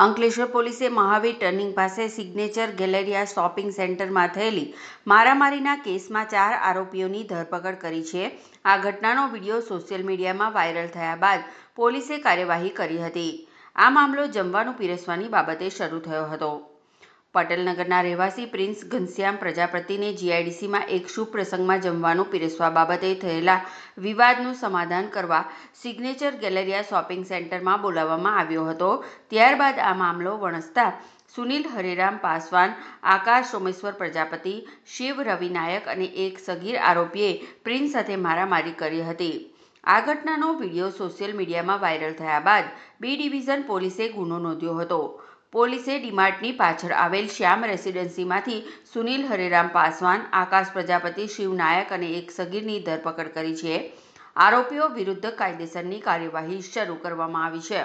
અંકલેશ્વર પોલીસે મહાવીર ટર્નિંગ પાસે signature galleria shopping સેન્ટરમાં થયેલી મારામારીના કેસમાં ચાર આરોપીઓની ધરપકડ કરી છે. આ ઘટનાનો વીડિયો સોશિયલ મીડિયામાં વાયરલ થયા બાદ પોલીસે કાર્યવાહી કરી હતી. આ મામલો જમવાનું પીરસવાની બાબતે શરૂ થયો હતો. પટેલનગરના રહેવાસી પ્રિન્સ ઘનશ્યામ પ્રજાપતિને જીઆઈડીસીમાં એક શુભ પ્રસંગમાં જમવાનું પીરસવા બાબતે થયેલા વિવાદનું સમાધાન કરવા સિગ્નેચર ગેલેરિયા શોપિંગ સેન્ટરમાં બોલાવવામાં આવ્યો હતો. ત્યારબાદ આ મામલો વણસતા સુનિલ હરેરામ પાસવાન, આકાશ સોમેશ્વર પ્રજાપતિ, શિવ રવિ નાયક અને એક સગીર આરોપીએ પ્રિન્સ સાથે મારામારી કરી હતી. આ ઘટનાનો વીડિયો સોશિયલ મીડિયામાં વાયરલ થયા બાદ બી ડિવિઝન પોલીસે ગુનો નોંધ્યો હતો. પોલીસે ડીમાર્ટની પાછળ આવેલ શ્યામ રેસિડેન્સીમાંથી સુનિલ હરેરામ પાસવાન, આકાશ પ્રજાપતિ, શિવ નાયક અને એક સગીરની ધરપકડ કરી છે. આરોપીઓ વિરુદ્ધ કાયદેસરની કાર્યવાહી શરૂ કરવામાં આવી છે.